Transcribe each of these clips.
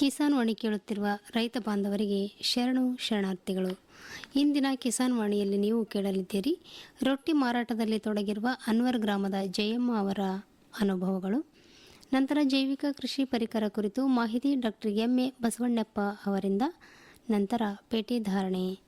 ಕಿಸಾನ್ ವಾಣಿ ಕೇಳುತ್ತಿರುವ ರೈತ ಬಾಂಧವರಿಗೆ ಶರಣು ಶರಣಾರ್ಥಿಗಳು. ಇಂದಿನ ಕಿಸಾನ್ ವಾಣಿಯಲ್ಲಿ ನೀವು ಕೇಳಲಿದ್ದೀರಿ, ರೊಟ್ಟಿ ಮಾರಾಟದಲ್ಲಿ ತೊಡಗಿರುವ ಅನ್ವರ್ ಗ್ರಾಮದ ಜಯಮ್ಮ ಅವರ ಅನುಭವಗಳು. ನಂತರ ಜೈವಿಕ ಕೃಷಿ ಪರಿಕರ ಕುರಿತು ಮಾಹಿತಿ ಡಾಕ್ಟರ್ ಎಂ ಎ ಬಸವಣ್ಣಪ್ಪ ಅವರಿಂದ, ನಂತರ ಪೇಟೆ ಧಾರಣೆ.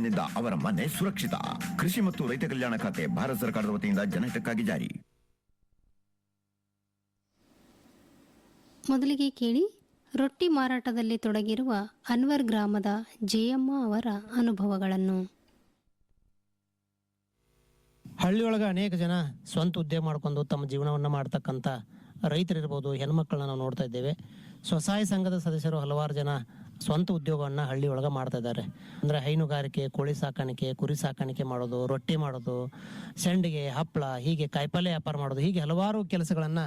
ಪೆನ್ಷನ್ನಿಂದ ಅವರ ಮನೆ ಸುರಕ್ಷಿತ. ಕೃಷಿ ಮತ್ತು ರೈತ ಕಲ್ಯಾಣ ಖಾತೆ ಭಾರತ ಸರ್ಕಾರದ ವತಿಯಿಂದ ಜನಹಿತಕ್ಕಾಗಿ ಜಾರಿ. ಮೊದಲಿಗೆ ಕೇಳಿ ರೊಟ್ಟಿ ಮಾರಾಟದಲ್ಲಿ ತೊಡಗಿರುವ ಅನ್ವರ್ ಗ್ರಾಮದ ಜಯಮ್ಮ ಅವರ ಅನುಭವಗಳನ್ನು. ಹಳ್ಳಿಯೊಳಗೆ ಅನೇಕ ಜನ ಸ್ವಂತ ಉದ್ಯೋಗ ಮಾಡ್ಕೊಂಡು ತಮ್ಮ ಜೀವನವನ್ನು ಮಾಡ್ತಕ್ಕಂಥ ರೈತರಿರ್ಬೋದು ಹೆಣ್ಮಕ್ಳನ್ನ ನಾವು ನೋಡ್ತಾ ಇದ್ದೇವೆ. ಸ್ವಸಹಾಯ ಸಂಘದ ಸದಸ್ಯರು ಹಲವಾರು ಜನ ಸ್ವಂತ ಉದ್ಯೋಗವನ್ನು ಹಳ್ಳಿಯೊಳಗೆ ಮಾಡ್ತಾ ಇದ್ದಾರೆ ಅಂದರೆ ಹೈನುಗಾರಿಕೆ, ಕೋಳಿ ಸಾಕಾಣಿಕೆ, ಕುರಿ ಸಾಕಾಣಿಕೆ ಮಾಡೋದು, ರೊಟ್ಟಿ ಮಾಡೋದು, ಸೆಂಡಿಗೆ ಹಪ್ಪಳ ಹೀಗೆ ಕಾಯಿಪಲ್ಯ ವ್ಯಾಪಾರ ಮಾಡೋದು, ಹೀಗೆ ಹಲವಾರು ಕೆಲಸಗಳನ್ನು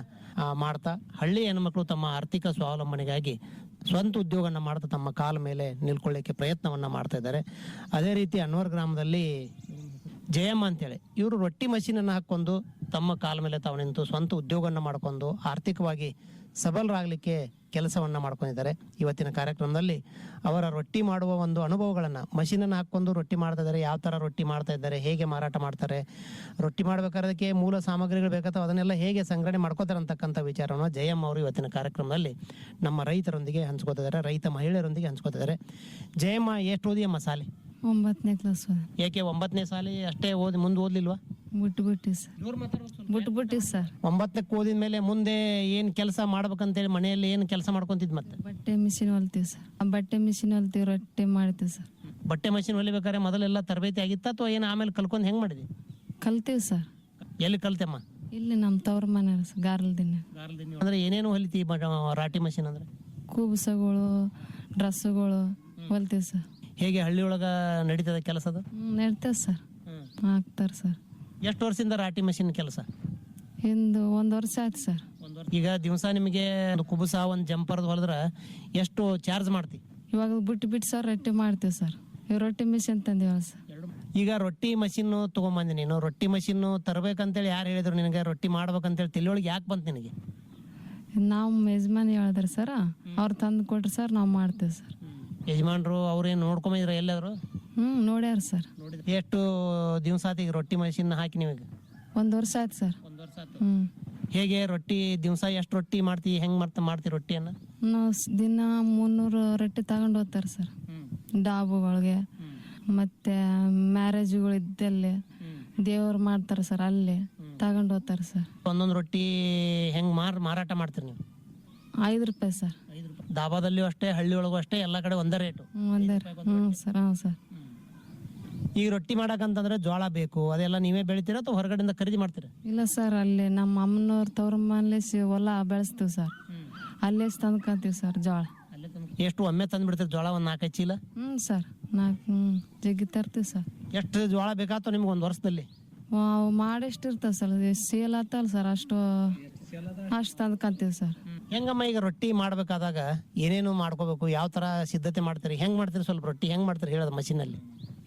ಮಾಡ್ತಾ ಹಳ್ಳಿ ಹೆಣ್ಮಕ್ಳು ತಮ್ಮ ಆರ್ಥಿಕ ಸ್ವಾವಲಂಬನೆಗಾಗಿ ಸ್ವಂತ ಉದ್ಯೋಗವನ್ನು ಮಾಡ್ತಾ ತಮ್ಮ ಕಾಲ ಮೇಲೆ ನಿಲ್ಕೊಳ್ಳಿಕ್ಕೆ ಪ್ರಯತ್ನವನ್ನು ಮಾಡ್ತಾ ಇದ್ದಾರೆ ಅದೇ ರೀತಿ ಅನ್ವರ್ ಗ್ರಾಮದಲ್ಲಿ ಜಯಮ್ಮ ಅಂತೇಳಿ, ಇವರು ರೊಟ್ಟಿ ಮಷೀನನ್ನು ಹಾಕ್ಕೊಂಡು ತಮ್ಮ ಕಾಲ ಮೇಲೆ ತಾವು ನಿಂತು ಸ್ವಂತ ಉದ್ಯೋಗವನ್ನು ಮಾಡಿಕೊಂಡು ಆರ್ಥಿಕವಾಗಿ ಸಬಲರಾಗಲಿಕ್ಕೆ ಕೆಲಸವನ್ನು ಮಾಡ್ಕೊಂಡಿದ್ದಾರೆ. ಇವತ್ತಿನ ಕಾರ್ಯಕ್ರಮದಲ್ಲಿ ಅವರ ರೊಟ್ಟಿ ಮಾಡುವ ಒಂದು ಅನುಭವಗಳನ್ನು ಮಷೀನನ್ನು ಹಾಕ್ಕೊಂಡು ರೊಟ್ಟಿ ಮಾಡ್ತಾ ಇದ್ದಾರೆ, ಯಾವ ಥರ ರೊಟ್ಟಿ ಮಾಡ್ತಾ ಇದ್ದಾರೆ, ಹೇಗೆ ಮಾರಾಟ ಮಾಡ್ತಾರೆ, ರೊಟ್ಟಿ ಮಾಡಬೇಕಾದಕ್ಕೆ ಮೂಲ ಸಾಮಗ್ರಿಗಳು ಬೇಕಾಗ್ತವೆ ಅದನ್ನೆಲ್ಲ ಹೇಗೆ ಸಂಗ್ರಹಣೆ ಮಾಡ್ಕೋತಾರೆ ಅಂತಕ್ಕಂಥ ವಿಚಾರವನ್ನು ಜಯಮ್ಮ ಅವರು ಇವತ್ತಿನ ಕಾರ್ಯಕ್ರಮದಲ್ಲಿ ನಮ್ಮ ರೈತರೊಂದಿಗೆ ಹಂಚ್ಕೋತಿದ್ದಾರೆ ರೈತ ಮಹಿಳೆಯರೊಂದಿಗೆ ಹಂಚ್ಕೋತಿದ್ದಾರೆ ಜಯಮ್ಮ, ಎಷ್ಟು ಓದಿಯಮ್ಮ ಸಾಲಿ? ಒಂಬತ್ತನೇ ಕ್ಲಾಸ್ ಏಕೆ ಒಂಬತ್ತನೇ ಸಾಲಿ ಅಷ್ಟೇ ಓದಿ ಮುಂದೆ ಓದ್ಲಿಲ್ವಾ? ಬಿಟ್ಬಿಟ್ಟಿ ಸರ್ ಬಿಟ್ಬಿಟ್ಟಿ ಸರ್ ಒಂಬತ್ತಕ್ಕೆ ಓದಿದ ಮೇಲೆ ಮುಂದೆ ಏನು ಕೆಲಸ ಮಾಡ್ಬೇಕಂತೇಳಿ ಮನೆಯಲ್ಲಿ ಏನು ಕೆಲಸ ಮಾಡ್ಕೊಂತಿದ್ ಮತ್ತೆ? ಬಟ್ಟೆ ಮಿಷಿನ್ ಹೊಲ್ತೀವಿ ಸರ್ ಆ ಬಟ್ಟೆ ಮಿಷಿನ್ ಹೊಲ್ತೀವಿ ರೊಟ್ಟಿ ಮಾಡ್ತೀವಿ ಸರ್ ಬಟ್ಟೆ ಮಷಿನ್ ಹೊಲಿಬೇಕಾದ್ರೆ ಮೊದಲೆಲ್ಲ ತರಬೇತಿ ಆಗಿತ್ತ ಅಥವಾ ಏನು ಆಮೇಲೆ ಕಲ್ಕೊಂಡು ಹೆಂಗ್ ಮಾಡಿದಿ? ಕಲ್ತೀವಿ ಸರ್ ಎಲ್ಲಿ ಕಲ್ತೆಮ್ಮ? ಇಲ್ಲಿ ನಮ್ಮ ತವ್ರ ಮನೆ ಸರ್ ಗಾರ್ಲ್ದಿನ. ಅಂದ್ರೆ ಏನೇನು ಹೊಲಿತಿ ಬ- ರಾಟಿ ಮಷಿನ್ ಅಂದ್ರೆ? ಕೂಬಸಗಳು ಡ್ರೆಸ್ಸುಗಳು ಹೊಲ್ತೀವಿ ಸರ್ ಹೇಗೆ ಹಳ್ಳಿ ಹಳ್ಳಿಯೊಳಗ ನಡೀತದ ಕೆಲಸದ ಅದು? ನೆಡ್ತೇವೆ ಸರ್. ಹಾಕ್ತಾರೆ ಸರ್. ಎಷ್ಟು ವರ್ಷದಿಂದ ರಾಟಿ ಮಷಿನ್ ಕೆಲಸ? ಇಂದು ಒಂದು ವರ್ಷ ಆಯ್ತು ಸರ್. ಈಗ ದಿವಸ ನಿಮಗೆ ಒಂದು ಕುಬುಸ ಒಂದು ಜಂಪರ್ದು ಹೊಲದ್ರ ಎಷ್ಟು ಚಾರ್ಜ್ ಮಾಡ್ತಿ? ಇವಾಗ ಬಿಟ್ಟು ಬಿಟ್ಟು ಸರ್ ರೊಟ್ಟಿ ಮಾಡ್ತೀವಿ ಸರ್. ಇವ್ ರೊಟ್ಟಿ ಮಿಷಿನ್ ತಂದಿವಲ್ಲ ಸರ್. ಈಗ ರೊಟ್ಟಿ ಮಷಿನ್ ತಗೊಂಬಂದಿ ನೀನು. ರೊಟ್ಟಿ ಮಷಿನ್ ತರಬೇಕಂತೇಳಿ ಯಾರು ಹೇಳಿದ್ರು ನಿನಗೆ ರೊಟ್ಟಿ ಮಾಡ್ಬೇಕಂತೇಳಿ ತಿಳಿಯೊಳಗೆ ಯಾಕೆ ಬಂತು ನಿನಗೆ? ನಾವು ಯಜಮಾನಿ ಹೇಳಿದ್ರೆ ಸರ್. ಅವ್ರು ತಂದು ಕೊಟ್ರಿ ಸರ್ ನಾವು ಮಾಡ್ತೇವೆ ಸರ್. ಯಜಮಾನ್ರು ಅವ್ರೇನು ನೋಡ್ಕೊಂಬಿದ್ರ ಎಲ್ಲಾದ್ರು ಹ್ಮ್ ನೋಡ್ಯಾರ ಸರ್. ಎಷ್ಟು ದಿವಸ ಆತ ಈಗ ರೊಟ್ಟಿ ಮಷಿನ್ ಹಾಕಿ ನೀವೀಗ ಒಂದು ವರ್ಷ ಆಯ್ತು ಸರ್. ಹ್ಞೂ ಹೇಗೆ ರೊಟ್ಟಿ ದಿವಸ ಎಷ್ಟು ರೊಟ್ಟಿ ಮಾಡ್ತಿ ಹೆಂಗ್ ಮಾಡ್ತಾ ಮಾಡ್ತಿ ರೊಟ್ಟಿಯನ್ನ? ನಾವು ಸ್- ದಿನ ಮುನ್ನೂರು ರೊಟ್ಟಿ ತಗೊಂಡು ಹೋಗ್ತಾರೆ ಸರ್. ಡಾಬುಗಳಿಗೆ ಮತ್ತೆ ಮ್ಯಾರೇಜ್ಗಳು ಇದ್ದಲ್ಲಿ ದೇವ್ರು ಮಾಡ್ತಾರೆ ಸರ್ ಅಲ್ಲಿ ತಗೊಂಡು ಹೋಗ್ತಾರೆ ಸರ್. ಒಂದೊಂದು ರೊಟ್ಟಿ ಹೆಂಗ್ ಮಾರ್ ಮಾರಾಟ ಮಾಡ್ತೀರಿ ನೀವು? ಐದು ರೂಪಾಯಿ ಸರ್. ದಾಬಾದಲ್ಲಿಯೂ ಅಷ್ಟೇ ಹಳ್ಳಿ ಒಳಗೂ ಅಷ್ಟೇ ಎಲ್ಲ ಕಡೆ ಒಂದೇ ರೇಟು ಒಂದೇ ಹ್ಞೂ ಸರ್ ಹ್ಞೂ ಸರ್. ಈಗ ರೊಟ್ಟಿ ಮಾಡಕಂತಂದ್ರೆ ಜೋಳ ಬೇಕು ಅದೆಲ್ಲ ನೀವೇ ಬೆಳಿತೀರ ಅಥವಾ ಹೊರಗಡೆಯಿಂದ ಖರೀದಿ ಮಾಡ್ತೀರ? ಇಲ್ಲ ಸರ್ ಅಲ್ಲಿ ನಮ್ಮ ಅಮ್ಮನವ್ರ ತವ್ರ ಮನೆ ಸಿ- ಹೊಲ ಬೆಳೆಸ್ತೀವಿ ಸರ್. ಅಲ್ಲೇ ತಂದ್ಕೊಂತೀವಿ ಸರ್ ಜೋಳ ಎಷ್ಟು ಒಮ್ಮೆ ತಂದು ಬಿಡ್ತೀರಿ ಜೋಳ ಒಂದು ನಾಲ್ಕೈದು ಚೀಲ? ಹ್ಞೂ ಸರ್ ನಾಲ್ಕು ಹ್ಞೂ ಜಗ್ಗಿ ತರ್ತೀವಿ ಸರ್. ಎಷ್ಟು ಜೋಳ ಬೇಕಾಯ್ತು ನಿಮ್ಗೆ ಒಂದು ವರ್ಷದಲ್ಲಿ? ಅವು ಮಾಡಿಷ್ಟು ಇರ್ತದೆ ಸರ್. ಸೇಲ್ ಆತಲ್ಲ ಸರ್ ಅಷ್ಟು ಅಷ್ಟು ತಂದ್ಕೊಂತೀವಿ ಸರ್. ಹೆಂಗಮ್ಮ ಈಗ ರೊಟ್ಟಿ ಮಾಡ್ಬೇಕಾದಾಗ ಏನೇನು ಮಾಡ್ಕೋಬೇಕು? ಯಾವ ತರ ಸಿದ್ಧತೆ ಮಾಡ್ತೀರಿ? ಹೆಂಗ್ ಮಾಡ್ತೀರಿ? ಸ್ವಲ್ಪ ರೊಟ್ಟಿ ಹೆಂಗ್ ಮಾಡ್ತೀರಿ ಹೇಳೋದು ಮಷೀನಲ್ಲಿ.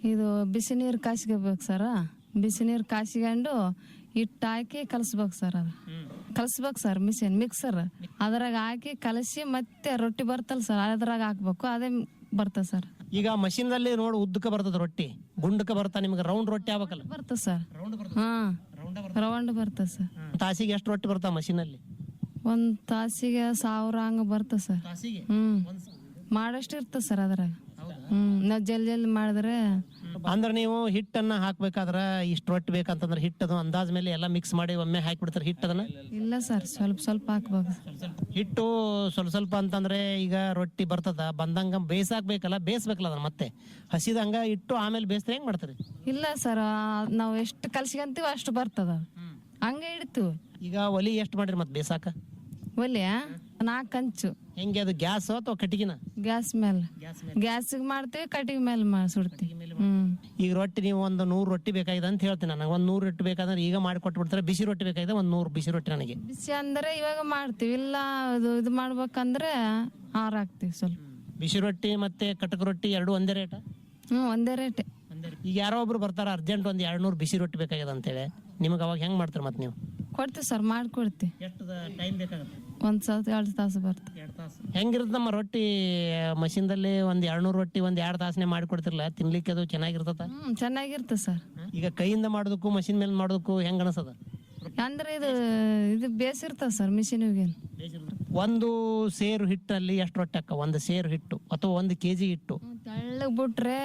ಇದು ಬಿಸಿ ನೀರು ಕಾಸ್ಕೋಬೇಕು ಸರ್. ಬಿಸಿ ನೀರು ಕಾಸ್ಕೊಂಡು ಹಿಟ್ಟು ಹಾಕಿ ಕಲಸ್ಬೇಕು ಸರ್ ಅದು. ಕಲಸ್ಬೇಕು ಸರ್ ಮಿಷಿನ್ ಮಿಕ್ಸರ್. ಅದ್ರಾಗ ಹಾಕಿ ಕಲಸಿ ಮತ್ತೆ ರೊಟ್ಟಿ ಬರ್ತಲ್ಲ ಸರ್ ಅದ್ರಾಗ ಹಾಕ್ಬೇಕು. ಅದೇ ಬರ್ತದೆ ಸರ್. ಈಗ ಮಷೀನ್ದಲ್ಲಿ ನೋಡಿ ಉದ್ದಕ್ಕೆ ಬರ್ತದ ರೊಟ್ಟಿ. ಗುಂಡಕ್ಕೆ ಬರ್ತಾ ನಿಮ್ಗೆ ರೌಂಡ್ ರೊಟ್ಟಿ ಆಗ್ಬೇಕಲ್ಲ. ಬರ್ತದೆ ಸರ್. ಹಾ. ರೌಂಡ್ ಬರ್ತದೆ. ಸರ್. ತಾಸಿಗೆ ಎಷ್ಟು ರೊಟ್ಟಿ ಬರ್ತಾವ ಮಷೀನಲ್ಲಿ ಒಂದು ತಾಸಿಗೆ ಸಾವಿರ ಹಂಗೆ ಬರ್ತದೆ ಸರ್. ತಾಸಿಗೆ? ಹ್ಞೂ ಮಾಡಷ್ಟು ಇರ್ತದೆ ಸರ್ ಅದ್ರಾಗ. ಹ್ಞೂ ನಾವು ಜಲ್ದಿ ಜಲ್ದಿ ಮಾಡಿದ್ರೆ ಅಂದ್ರೆ ನೀವು ಹಿಟ್ಟನ್ನ ಹಾಕ್ಬೇಕಾದ್ರ ಇಷ್ಟು ರೊಟ್ಟಿ ಬೇಕಂತಂದ್ರೆ ಹಿಟ್ಟದು ಅಂದಾಜ್ ಮೇಲೆ ಎಲ್ಲ ಮಿಕ್ಸ್ ಮಾಡಿ ಒಮ್ಮೆ ಹಾಕ್ಬಿಡ್ತಾರೆ ಹಿಟ್ಟದನ್ನ ಇಲ್ಲ ಸರ್. ಸ್ವಲ್ಪ ಸ್ವಲ್ಪ ಹಾಕ್ಬೇಕು. ಹಿಟ್ಟು ಸ್ವಲ್ಪ ಸ್ವಲ್ಪ ಅಂತಂದ್ರೆ ಈಗ ರೊಟ್ಟಿ ಬರ್ತದ ಬಂದಂಗ ಬೇಯಿಸಾಕ್ಬೇಕಲ್ಲ ಬೇಯಿಸ್ಬೇಕಲ್ಲ ಅದನ್ನ ಮತ್ತೆ? ಹಸಿದಂಗ ಇಟ್ಟು ಆಮೇಲೆ ಬೇಯಿಸಿದ್ರೆ ಹೆಂಗ್ ಮಾಡ್ತಾರೆ? ಇಲ್ಲ ಸರ್. ನಾವು ಎಷ್ಟು ಕಲ್ಸ್ಕೊಂತೀವಿ ಅಷ್ಟು ಬರ್ತದ. ಹಂಗೆ ಇಡ್ತೀವಿ. ಈಗ ಒಲಿ ಎಷ್ಟು ಮಾಡಿರಿ ಮತ್ತೆ ಬೇಸಾಕ? ಒಲೆ ನಾಲ್ಕು ಕಂಚು ಹೆಂಗೆ ಅದು ಗ್ಯಾಸ್ ಅಥವಾ ಕಟ್ಟಿಗೆನ? ಗ್ಯಾಸ್ ಮೇಲೆ. ಗ್ಯಾಸಿಗೆ ಮಾಡ್ತೀವಿ ಕಟ್ಟಿಗೆ ಮೇಲೆ ಮಾಡಿ ಸುಡ್ತೀವಿ ಹ್ಮ್. ಈಗ ರೊಟ್ಟಿ ನೀವು ಒಂದು ನೂರು ರೊಟ್ಟಿ ಬೇಕಾಗಿದೆ ಅಂತ ಹೇಳ್ತೀನಿ ನನಗೆ ಒಂದು ನೂರು ರೊಟ್ಟಿ ಬೇಕಾದ್ರೆ ಈಗ ಮಾಡಿ ಕೊಟ್ಬಿಡ್ತಾರೆ ಬಿಸಿ ರೊಟ್ಟಿ ಬೇಕಾಗಿದೆ ಒಂದು ನೂರು ಬಿಸಿ ರೊಟ್ಟಿ ನನಗೆ. ಬಿಸಿ ಅಂದ್ರೆ ಇವಾಗ ಮಾಡ್ತೀವಿ. ಇಲ್ಲ ಇದು ಇದು ಮಾಡ್ಬೇಕಂದ್ರೆ ಆರ್ ಹಾಕ್ತಿವಿ ಸ್ವಲ್ಪ. ಬಿಸಿ ರೊಟ್ಟಿ ಮತ್ತೆ ಕಟಕ ರೊಟ್ಟಿ ಎರಡು ಒಂದೇ ರೇಟ? ಹ್ಞೂ ಒಂದೇ ರೇಟ್. ಈಗ ಯಾರೋ ಒಬ್ರು ಬರ್ತಾರೆ ಅರ್ಜೆಂಟ್ ಒಂದು ಎರಡು ನೂರು ಬಿಸಿ ರೊಟ್ಟಿ ಬೇಕಾಗಿದೆ ಅಂತೇಳಿ. ನಿಮಗೆ ಅವಾಗ ಹೆಂಗ್ ಮಾಡ್ತಾರೆ ಮತ್ತೆ ನೀವು? ಕೊಡ್ತೀವಿ ಸರ್ ಮಾಡ್ಕೊಡ್ತೀವಿ ಎಷ್ಟು ಟೈಮ್ ಬೇಕಾಗುತ್ತೆ? ಒಂದು ಸಾವಿರ ಎರಡು ತಾಸು ಬರ್ತದೆ ಹೆಂಗಿರುತ್ತೆ ನಮ್ಮ ರೊಟ್ಟಿ ಮಷೀನ್ದಲ್ಲಿ ಒಂದು ಎರಡು ನೂರು ರೊಟ್ಟಿ ಒಂದು ಎರಡು ಮಾಡಿ ಮಾಡಿಕೊಡ್ತಿರಲ್ಲ ತಿನ್ಲಿಕ್ಕೆ ಅದು ಚೆನ್ನಾಗಿರ್ತದ? ಹ್ಞೂ ಚೆನ್ನಾಗಿರ್ತದೆ ಸರ್. ಈಗ ಕೈಯಿಂದ ಮಾಡೋದಕ್ಕೂ ಮಷಿನ್ ಮೇಲೆ ಮಾಡೋದಕ್ಕೂ ಹೆಂಗೆ ಅನಿಸ್ತದ ಅಂದ್ರೆ ಇದು ಇದು ಬೇಸಿರ್ತದೆ ಸರ್ ಮಿಷಿನಿಗೆ. ಒಂದು ಸೇರು ಹಿಟ್ಟಲ್ಲಿ ಎಷ್ಟು ರೊಟ್ಟಿ ಅಕ್ಕ ಒಂದು ಸೇರು ಹಿಟ್ಟು ಅಥವಾ ಒಂದು ಕೆಜಿ ಹಿಟ್ಟು? ತೆಳ್ಳಗೆ ಬಿಟ್ರೆ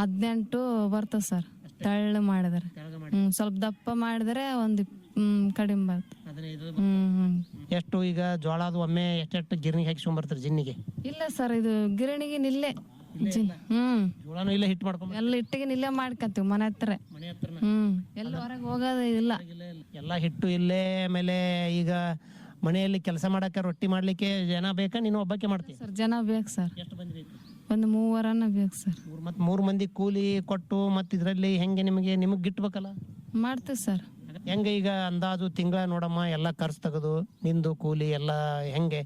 ಹದಿನೆಂಟು ಬರ್ತದೆ ಸರ್ ತೆಳ್ಳು ಮಾಡಿದ್ರೆ. ಹ್ಮ್ ಸ್ವಲ್ಪ ದಪ್ಪ ಮಾಡಿದ್ರೆ ಒಂದು ಹ್ಮ್ ಕಡಿಮೆ ಬರ್ತದೆ ಹ್ಮ್ ಎಷ್ಟು ಈಗ ಜೋಳದ ಒಮ್ಮೆ ಎಷ್ಟೆಷ್ಟು ಗಿರ್ನಿಗೆ ಹಾಕಿಸ್ಕೊಂಡ್ ಬರ್ತಾರೆ ಜಿನ್ನಿಗೆ? ಇಲ್ಲ ಸರ್ ಇದು ಗಿರಣಿಗೆ ನಿಲ್ಲೇ. ಹ್ಮ್. ಜೋಳನೂ ಇಲ್ಲ ಹಿಟ್ಟು ಮಾಡ್ಕೊಂಬ ಎಲ್ಲ ಹಿಟ್ಟಿಗೆ ನಿಲ್ಲೇ ಮಾಡ್ಕತ್ತೀವಿ ಮನೆ ಹತ್ರ ಹ್ಮ್. ಎಲ್ಲ ಹೊರಗೆ ಹೋಗೋದೇ ಇಲ್ಲ. ಎಲ್ಲ ಹಿಟ್ಟು ಇಲ್ಲೇ ಆಮೇಲೆ ಈಗ ಮನೆಯಲ್ಲಿ ಕೆಲಸ ಮಾಡಕ್ಕೆ ರೊಟ್ಟಿ ಮಾಡ್ಲಿಕ್ಕೆ ಜನ ಬೇಕಾ? ನೀನು ಒಬ್ಬಕ್ಕೆ ಮಾಡ್ತೀವಿ ಸರ್ ಜನ ಬೇಕು ಸರ್. ಎಷ್ಟು ಒಂದು ಮೂವರನ್ನ ಬೇಕು ಸರ್. ಮೂರ್ ಮತ್ ಮೂರು ಮಂದಿ ಕೂಲಿ ಕೊಟ್ಟು ಮತ್ತೆ ಇದರಲ್ಲಿ ಹೆಂಗೆ ನಿಮಗೆ ನಿಮಗೆ ಗಿಟ್ಬೇಕಲ್ಲ? ಮಾಡ್ತೀವಿ ಸರ್. ಹೆಂಗೆ ಈಗ ಅಂದಾಜು ತಿಂಗಳ ನೋಡಮ್ಮ ಎಲ್ಲ ಖರ್ಚು ತೆಗೆದು ನಿಂದು ಕೂಲಿ ಎಲ್ಲ ಹೆಂಗೆ?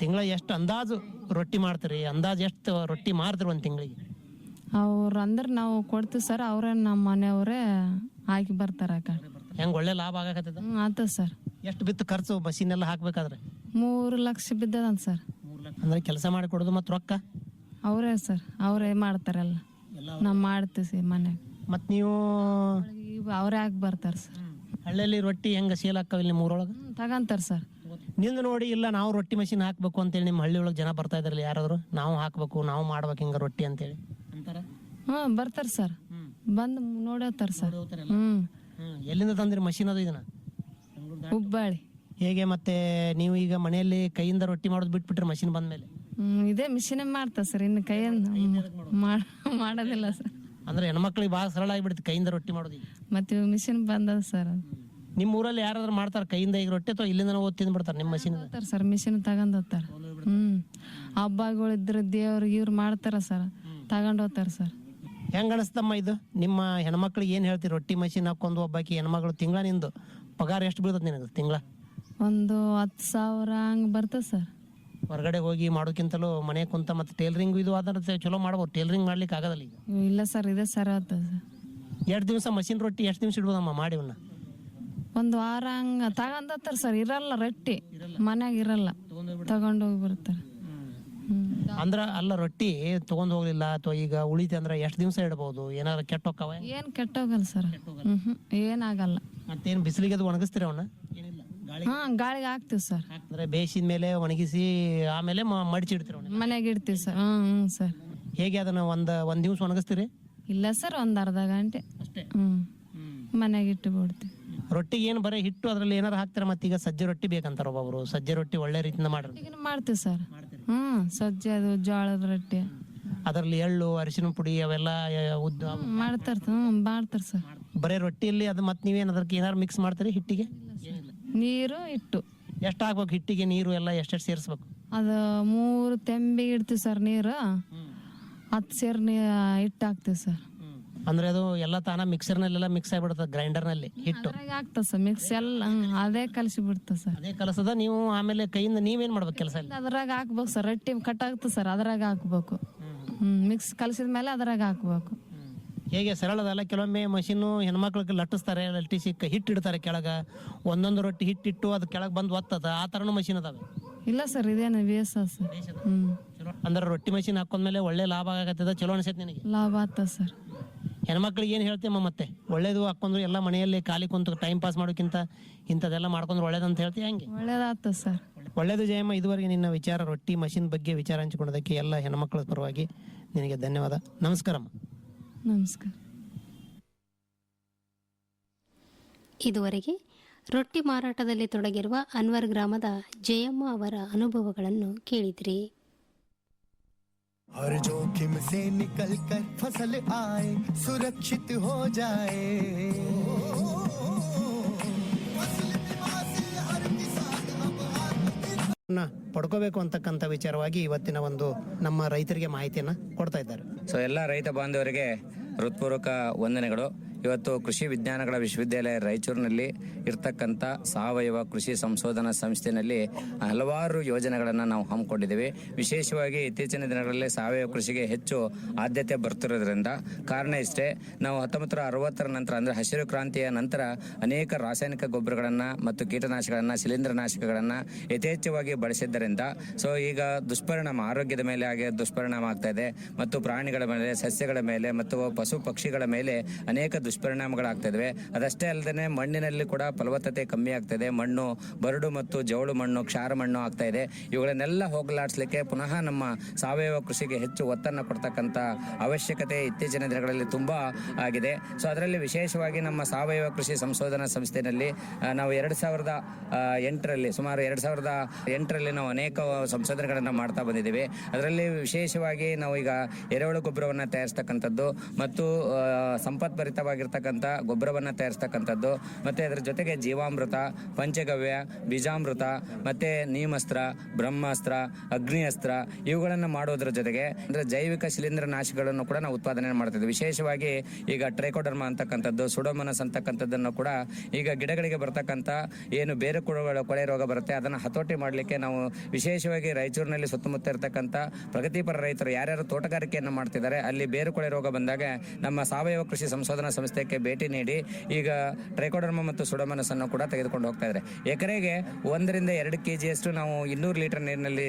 ತಿಂಗಳ ಎಷ್ಟು ಅಂದಾಜು ರೊಟ್ಟಿ ಮಾಡ್ತೀರಿ? ಅಂದಾಜು ಎಷ್ಟು ರೊಟ್ಟಿ ಮಾರ್ತೀರಿ ಒಂದು ತಿಂಗಳಿಗೆ? ಅವ್ರು ಅಂದ್ರೆ ನಾವು ಕೊಡ್ತೀವಿ ಸರ್ ಅವರೇ ನಮ್ಮ ಮನೆಯವರೇ ಹಾಕಿ ಬರ್ತಾರೆ ಆ ಕಡೆ ಹೆಂಗೆ ಒಳ್ಳೆ ಲಾಭ ಆಗಕತ್ತದ ಆತ ಸರ್. ಎಷ್ಟು ಬಿತ್ತು ಖರ್ಚು ಬಸ್ಸಿನೆಲ್ಲ ಎಲ್ಲ ಹಾಕ್ಬೇಕಾದ್ರೆ? ಮೂರು ಲಕ್ಷ ಬಿದ್ದದಂತ ಸರ್. ಅಂದ್ರೆ ಕೆಲಸ ಮಾಡಿ ಕೊಡೋದು ಮತ್ತು ರೊಕ್ಕ? ಅವರೇ ಸರ್ ಅವರೇ ಮಾಡ್ತಾರಲ್ಲ. ನಾವು ಮಾಡ್ತೀವಿ ಸರ್ ಮತ್ತೆ ಮತ್ತು ನೀವು ಅವರೇ ಹಾಕಿ ಬರ್ತಾರೆ ಸರ್ ಹಳ್ಳಿಯಲ್ಲಿ ರೊಟ್ಟಿ ಹೆಂಗ ಸೇಲ್ ಹಾಕವ ಇಲ್ಲಿ ಮೂರೊಳಗೆ ತಗೊಂತಾರ ಸರ್. ನಿಂದು ನೋಡಿ ಇಲ್ಲ ನಾವು ರೊಟ್ಟಿ ಮಷಿನ್ ಹಾಕ್ಬೇಕು ಅಂತೇಳಿ ನಿಮ್ಮ ಹಳ್ಳಿ ಒಳಗೆ ಜನ ಬರ್ತಾ ಇದ್ರಲ್ಲ ಯಾರಾದ್ರು? ನಾವು ಹಾಕ್ಬೇಕು ನಾವು ಮಾಡ್ಬೇಕು ಹಿಂಗ ರೊಟ್ಟಿ ಅಂತೇಳಿ. ಅಂತಾರ? ಹ್ಞೂ ಬರ್ತಾರೆ ಸರ್. ಬಂದು ನೋಡೋತಾರೆ ಸರ್. ಹ್ಞೂ ಎಲ್ಲಿಂದ ತಂದ್ರಿ ಮಷಿನ್ ಅದು ಇದನ್ನ? ಹುಬ್ಬಳ್ಳಿ. ಹೇಗೆ ಮತ್ತೆ ನೀವು ಈಗ ಮನೆಯಲ್ಲಿ ಕೈಯಿಂದ ರೊಟ್ಟಿ ಮಾಡೋದು ಬಿಟ್ಬಿಟ್ರೆ ಮಷಿನ್ ಬಂದ್ಮೇಲೆ? ಹ್ಮ್ ಇದೇ ಮಿಷಿನೇ ಮಾಡ್ತಾರೆ ಸರ್. ಇನ್ನು ಕೈಯಿಂದ ಮಾಡ್- ಮಾಡೋದಿಲ್ಲ ಸರ್. ಅಂದ್ರೆ ಹೆಣ್ಮಕ್ಳಿಗೆ ಭಾಳ ಸರಳ ಆಗಿಬಿಡುತ್ತೆ ಕೈಯಿಂದ ರೊಟ್ಟಿ ಮಾಡೋದು ಮತ್ತೆ ಮಿಷಿನ್ ಬಂದದ ಸರ್. ನಿಮ್ಮ ಊರಲ್ಲಿ ಯಾರಾದ್ರೂ ಮಾಡ್ತಾರೆ ಕೈಯಿಂದ ಈಗ ರೊಟ್ಟಿ ಅಥವಾ ಇಲ್ಲಿಂದ ಓದ್ ತಿಂದ್ಬಿಡ್ತಾರೆ ನಿಮ್ಮ ಮಷೀನ್ ಹೋಗ್ತಾರೆ ಸರ್ ಮಿಷಿನ್ ತಗೊಂಡ್ ಹೋಗ್ತಾರೆ. ಹ್ಮ್. ಹಬ್ಬಗಳು ಇದ್ರೆ ದೇವ್ರಿಗೆ ಇವ್ರು ಮಾಡ್ತಾರ ಸರ್. ತಗೊಂಡ್ ಹೋಗ್ತಾರೆ ಸರ್. ಹೆಂಗ ಅನಿಸ್ತಮ್ಮ ಇದು? ನಿಮ್ಮ ಹೆಣ್ಮಕ್ಳಿಗೆ ಏನು ಹೇಳ್ತೀರಿ? ರೊಟ್ಟಿ ಮಷೀನ್ ಹಾಕೊಂಡು ಒಬ್ಬಾಕಿ ಹೆಣ್ಮಕ್ಳು ತಿಂಗಳ ನಿಂದು? ಪಗಾರ ಎಷ್ಟು ಬೀಳ್ತದೆ ನಿನಗೆ ತಿಂಗಳ? ಒಂದು ಹತ್ತು ಸಾವಿರ ಹಂಗೆ ಬರ್ತದೆ ಸರ್. ಹೊರಗಡೆ ಹೋಗಿ ಮಾಡೋಕ್ಕಿಂತಲೂ ಮನೆ ಕುಂತ ಮತ್ತೆ ಟೇಲರಿಂಗ್ ಇದು ಆದ್ರೆ ಚಲೋ ಮಾಡ್ಬೋದು. ಟೇಲರಿಂಗ್ ಮಾಡ್ಲಿಕ್ಕೆ ಆಗದಲ್ಲ ಈಗ. ಇಲ್ಲ ಸರ್ ಇದೆ ಸರ್ ಅದು. ಎರಡು ದಿವಸ ಮಷಿನ್ ರೊಟ್ಟಿ ಎಷ್ಟು ದಿವಸ ಇಡ್ಬೋದಮ್ಮ ಮಾಡಿ ಇವನ್ನ ಒಂದು ವಾರ ಹಂಗ ತಗೊಂಡತ್ತಾರ ಸರ್ ಇರಲ್ಲ ರೊಟ್ಟಿ. ಮನ್ಯಾಗ ಇರಲ್ಲ. ತಗೊಂಡು ಹೋಗಿ ಬರ್ತಾರೆ ಅಂದ್ರ ಅಲ್ಲ ರೊಟ್ಟಿ ತಗೊಂಡ್ ಹೋಗ್ಲಿಲ್ಲ ಅಥವಾ ಈಗ ಉಳಿತೆ ಅಂದ್ರೆ ಎಷ್ಟು ದಿವಸ ಇಡಬಹುದು ಏನಾದ್ರು ಕೆಟ್ಟ ಏನು ಕೆಟ್ಟೋಗಲ್ಲ ಸರ್. ಹ್ಮ್ ಹ್ಮ್ ಏನಾಗಲ್ಲ ಮತ್ತೇನು ಬಿಸಿಲಿಗೆ ಅದು ಒಣಗಿಸ್ತೀರ ಅವನ್ನ ಹಾ ಗಾಳಿಗೆ ಹಾಕ್ತಿವಿ ಸರ್. ಅಂದ್ರೆ ಬೇಯಿಸಿದ ಮೇಲೆ ಒಣಗಿಸಿ ಆಮೇಲೆ ಮ- ಮಡಿಚಿಡ್ತೀರ ಅವನ್ನ ಮನ್ಯಾಗ ಇಡ್ತೀವಿ ಸರ್. ಹ್ಮ್ ಹ್ಮ್ ಸರ್. ಹೇಗೆ ಅದನ್ನ ಒಂದ್ ಒಂದ್ ದಿವ್ಸ ಒಣಗಿಸ್ತೀರಿ? ಇಲ್ಲ ಸರ್ ಒಂದ್ ಅರ್ಧ ಗಂಟೆ. ಅಷ್ಟೇ? ಹ್ಞೂ ಮನೆಗೆ ಇಟ್ಟು ಬಿಡ್ತೀವಿ. ರೊಟ್ಟಿಗೆ ಏನು ಬರೀ ಹಿಟ್ಟು ಅದ್ರಲ್ಲಿ ಏನಾರು ಹಾಕ್ತಾರೆ ಈಗ ಸಜ್ಜೆ ರೊಟ್ಟಿ ಬೇಕಂತಾರ ಒಬ್ಬೊಬ್ರು? ಸಜ್ಜೆ ರೊಟ್ಟಿ ಒಳ್ಳೆ ರೀತಿಯಿಂದ ಮಾಡ್ರಿ ಈಗಿನ ಮಾಡ್ತೀವಿ ಸರ್. ಹ್ಞೂ ಸಜ್ಜೆ ಅದು ಜೋಳದ ರೊಟ್ಟಿ. ಅದರಲ್ಲಿ ಎಳ್ಳು ಅರಿಶಿನ ಪುಡಿ ಅವೆಲ್ಲ ಆ, ಉದ್ದ ಮಾಡ್ತಾರೆ ಹ್ಞೂ ಮಾಡ್ತಾರೆ ಸರ್. ಬರೀ ರೊಟ್ಟಿಯಲ್ಲಿ ಅದು ಮತ್ತೆ ನೀವೇನು ಅದಕ್ಕೆ ಏನಾರು ಮಿಕ್ಸ್ ಮಾಡ್ತೀರಿ ಹಿಟ್ಟಿಗೆ? ನೀರು ಇಟ್ಟು. ಎಷ್ಟು ಹಾಕ್ಬೇಕು ಹಿಟ್ಟಿಗೆ ನೀರು ಎಲ್ಲ ಎಷ್ಟೆಷ್ಟು ಸೇರಿಸ್ಬೇಕು? ಅದು ಮೂರು ತೆಂಬಿ ಇಡ್ತೀವಿ ಸರ್ ನೀರು. ಹತ್ತು ಸೇರ್ ನೀ ಹಿಟ್ಟು ಹಾಕ್ತೀವಿ ಸರ್. ಅಂದ್ರೆ ಅದು ಎಲ್ಲ ತಾನ ಮಿಕ್ಸರ್ನಲ್ಲೆಲ್ಲ ಮಿಕ್ಸ್ ಆಗಿಬಿಡುತ್ತೆ ಗ್ರೈಂಡರ್ನಲ್ಲಿ ಹಿಟ್ಟು. ಅದ್ರಾಗ ಆಗ್ತದೆ ಸರ್ ಮಿಕ್ಸ್ ಎಲ್ಲ ಅದೇ ಕಲಸಿ ಬಿಡ್ತದೆ ಸರ್. ಅದೇ ಕಲಸದ ನೀವು ಆಮೇಲೆ ಕೈಯಿಂದ ನೀವೇನ್ ಮಾಡ್ಬೇಕು ಕೆಲಸ ಇಲ್ಲಿ? ಅದ್ರಾಗ ಹಾಕ್ಬೇಕು ಸರ್ ರೊಟ್ಟಿ ಕಟ್ ಆಗ್ತದೆ ಸರ್ ಅದ್ರಾಗ ಹಾಕ್ಬೇಕು. ಹ್ಮ್ ಮಿಕ್ಸ್ ಕಲಸಿದ ಮೇಲೆ ಅದ್ರಾಗ ಹಾಕ್ಬೇಕು. ಹೇಗೆ ಸರಳದಲ್ಲ ಕೆಲವೊಮ್ಮೆ ಮಷೀನು ಹೆಣ್ಮಕ್ಳಿಗೆ ಲಟ್ಟಿಸ್ತಾರೆ ಲಟ್ಟಿಸಿ ಕ- ಹಿಟ್ಟು ಇಡ್ತಾರೆ ಕೆಳಗೆ. ಒಂದೊಂದು ರೊಟ್ಟಿ ಹಿಟ್ಟಿಟ್ಟು ಅದು ಕೆಳಗೆ ಬಂದು ಒತ್ತದ. ಆ ಥರನೂ ಮಷೀನ್ ಅದಾವೆ. ಇಲ್ಲ ಸರ್ ಇದೇನು ಸರ್ ಹ್ಞೂ ಅಂದ್ರೆ ರೊಟ್ಟಿ ಮಷೀನ್ ಹಾಕೊಂಡ್ಮೇಲೆ ಒಳ್ಳೆ ಲಾಭ ಆಗತ್ತದ? ಚಲೋ ಅನಿಸೈತೆ ನಿನಗೆ? ಲಾಭ ಆತ ಸರ್ ಹೆಣ್ಮಕ್ಳಿಗೆ ಏನು ಹೇಳ್ತೀಯಮ್ಮ ಮತ್ತೆ? ಒಳ್ಳೇದು ಹಾಕೊಂಡ್ರು ಎಲ್ಲ ಮನೆಯಲ್ಲಿ ಖಾಲಿ ಕುಂತು ಟೈಮ್ ಪಾಸ್ ಮಾಡೋಕ್ಕಿಂತ ಇಂಥದ್ದೆಲ್ಲ ಮಾಡ್ಕೊಂಡ್ರೆ ಒಳ್ಳೇದಂತ ಹೇಳ್ತೀಯ ಹಂಗೆ? ಒಳ್ಳೇದಾಗ್ತದೆ ಸರ್ ಒಳ್ಳೇದು ಜಯಮ್ಮ ಇದುವರೆಗೆ ನಿನ್ನ ವಿಚಾರ ರೊಟ್ಟಿ ಮಷೀನ್ ಬಗ್ಗೆ ವಿಚಾರ ಹಂಚಿಕೊಳ್ಳೋದಕ್ಕೆ ಎಲ್ಲ ಹೆಣ್ಮಕ್ಳ ಪರವಾಗಿ ನಿನಗೆ ಧನ್ಯವಾದ. ನಮಸ್ಕಾರಮ್ಮ. ನಮಸ್ಕಾರ ಇದುವರೆಗೆ ರೊಟ್ಟಿ ಮಾರಾಟದಲ್ಲಿ ತೊಡಗಿರುವ ಅನ್ವರ್ ಗ್ರಾಮದ ಜಯಮ್ಮ ಅವರ ಅನುಭವಗಳನ್ನು ಕೇಳಿದ್ರಿ हर जोखिम से निकल कर फसल आए सुरक्षित हो जाए ಪಡ್ಕೋಬೇಕು ಅಂತಕ್ಕಂಥ ವಿಚಾರವಾಗಿ ಇವತ್ತಿನ ಒಂದು ನಮ್ಮ ರೈತರಿಗೆ ಮಾಹಿತಿಯನ್ನು ಕೊಡ್ತಾ ಇದ್ದಾರೆ. ಸೊ ಎಲ್ಲ ರೈತ ಬಾಂಧವರಿಗೆ ಹೃತ್ಪೂರ್ವಕ ವಂದನೆಗಳು. ಇವತ್ತು ಕೃಷಿ ವಿಜ್ಞಾನಗಳ ವಿಶ್ವವಿದ್ಯಾಲಯ ರಾಯಚೂರಿನಲ್ಲಿ ಇರ್ತಕ್ಕಂಥ ಸಾವಯವ ಕೃಷಿ ಸಂಶೋಧನಾ ಸಂಸ್ಥೆಯಲ್ಲಿ ಹಲವಾರು ಯೋಜನೆಗಳನ್ನು ನಾವು ಹಮ್ಮಿಕೊಂಡಿದ್ದೇವೆ. ವಿಶೇಷವಾಗಿ ಇತ್ತೀಚಿನ ದಿನಗಳಲ್ಲಿ ಸಾವಯವ ಕೃಷಿಗೆ ಹೆಚ್ಚು ಆದ್ಯತೆ ಬರ್ತಿರೋದ್ರಿಂದ ಕಾರಣ ಇಷ್ಟೇ, ನಾವು ಹತ್ತೊಂಬತ್ತರ ಅರವತ್ತರ ನಂತರ ಅಂದರೆ ಹಸಿರು ಕ್ರಾಂತಿಯ ನಂತರ ಅನೇಕ ರಾಸಾಯನಿಕ ಗೊಬ್ಬರಗಳನ್ನು ಮತ್ತು ಕೀಟನಾಶಕಗಳನ್ನು, ಶಿಲೀಂಧ್ರನಾಶಕಗಳನ್ನು ಯಥೇಚ್ಛವಾಗಿ ಬಳಸಿದ್ದರಿಂದ, ಸೊ ಈಗ ದುಷ್ಪರಿಣಾಮ, ಆರೋಗ್ಯದ ಮೇಲೆ ಹಾಗೆ ದುಷ್ಪರಿಣಾಮ ಆಗ್ತಾ ಇದೆ. ಮತ್ತು ಪ್ರಾಣಿಗಳ ಮೇಲೆ, ಸಸ್ಯಗಳ ಮೇಲೆ ಮತ್ತು ಪಶು ಪಕ್ಷಿಗಳ ಮೇಲೆ ಅನೇಕ ದುಷ್ಪರಿಣಾಮಗಳಾಗ್ತಾ ಇದಾವೆ. ಅದಷ್ಟೇ ಅಲ್ಲದೆ ಮಣ್ಣಿನಲ್ಲಿ ಕೂಡ ಫಲವತ್ತತೆ ಕಮ್ಮಿ ಆಗ್ತಾ ಇದೆ. ಮಣ್ಣು ಬರಡು ಮತ್ತು ಜವಳು ಮಣ್ಣು ಕ್ಷಾರ ಮಣ್ಣು ಆಗ್ತಾ ಇದೆ. ಇವುಗಳನ್ನೆಲ್ಲ ಹೋಗಲಾಡಿಸ್ಲಿಕ್ಕೆ ಪುನಃ ನಮ್ಮ ಸಾವಯವ ಕೃಷಿಗೆ ಹೆಚ್ಚು ಒತ್ತನ್ನು ಕೊಡ್ತಕ್ಕಂಥ ಅವಶ್ಯಕತೆ ಇತ್ತೀಚಿನ ದಿನಗಳಲ್ಲಿ ತುಂಬ ಆಗಿದೆ. ಸೊ ಅದರಲ್ಲಿ ವಿಶೇಷವಾಗಿ ನಮ್ಮ ಸಾವಯವ ಕೃಷಿ ಸಂಶೋಧನಾ ಸಂಸ್ಥೆಯಲ್ಲಿ ನಾವು ಎರಡು ಸಾವಿರದ ಎಂಟರಲ್ಲಿ ಸುಮಾರು ಎರಡು ಸಾವಿರದ ಎಂಟರಲ್ಲಿ ನಾವು ಅನೇಕ ಸಂಶೋಧನೆಗಳನ್ನು ಮಾಡ್ತಾ ಬಂದಿದ್ದೀವಿ. ಅದರಲ್ಲಿ ವಿಶೇಷವಾಗಿ ನಾವು ಈಗ ಎರೆಹುಳು ಗೊಬ್ಬರವನ್ನು ತಯಾರಿಸ್ತಕ್ಕಂಥದ್ದು ಮತ್ತು ಆ, ಸಂಪತ್ಭರಿತವಾಗಿರ್ತಕ್ಕಂಥ ಗೊಬ್ಬರವನ್ನು ತಯಾರಿಸ್ತಕ್ಕಂಥದ್ದು, ಮತ್ತು ಅದರ ಜೊತೆಗೆ ಜೀವಾಮೃತ, ಪಂಚಗವ್ಯ, ಬೀಜಾಮೃತ, ಮತ್ತು ನೀಮಸ್ತ್ರ, ಬ್ರಹ್ಮಾಸ್ತ್ರ ಅಗ್ನಿ ಅಸ್ತ್ರ ಇವುಗಳನ್ನು ಮಾಡೋದ್ರ ಜೊತೆಗೆ ಅಂದರೆ ಜೈವಿಕ ಶಿಲೀಂಧ್ರ ನಾಶಗಳನ್ನು ಕೂಡ ನಾವು ಉತ್ಪಾದನೆ ಮಾಡ್ತಿದ್ವಿ ವಿಶೇಷವಾಗಿ ಈಗ ಟ್ರೈಕೋಡರ್ಮ ಅಂತಕ್ಕಂಥದ್ದು, ಸುಡೋಮನಸ್ ಅಂತಕ್ಕಂಥದ್ದನ್ನು ಕೂಡ ಈಗ ಗಿಡಗಳಿಗೆ ಬರ್ತಕ್ಕಂಥ ಏನು ಬೇರೆ ಕೊಳೆಗಳು ಕೊಳೆ ರೋಗ ಬರುತ್ತೆ, ಅದನ್ನು ಹತೋಟಿ ಮಾಡಲಿಕ್ಕೆ ನಾವು ವಿಶೇಷವಾಗಿ ರಾಯಚೂರಿನಲ್ಲಿ ಸುತ್ತಮುತ್ತ ಇರತಕ್ಕಂಥ ಪ್ರಗತಿಪರ ರೈತರು ಯಾರ್ಯಾರು ತೋಟಗಾರಿಕೆಯನ್ನು ಮಾಡ್ತಿದ್ದಾರೆ, ಅಲ್ಲಿ ಬೇರು, ಕೊಳೆ ರೋಗ ಬಂದಾಗ ನಮ್ಮ ಸಾವಯವ ಕೃಷಿ ಸಂಶೋಧನಾ ಸಂಸ್ಥೆಗೆ ಭೇಟಿ ನೀಡಿ ಈಗ ಟ್ರೈಕೋಡರ್ಮ ಮತ್ತು ಸುಡಮನಸ್ ಅನ್ನು ಕೂಡ ತೆಗೆದುಕೊಂಡು ಹೋಗ್ತಾ ಇದ್ದಾರೆ. ಎಕರೆಗೆ ಒಂದರಿಂದ ಎರಡು ಕೆ ಜಿಯಷ್ಟು ನಾವು ಇನ್ನೂರು ಲೀಟರ್ ನೀರಿನಲ್ಲಿ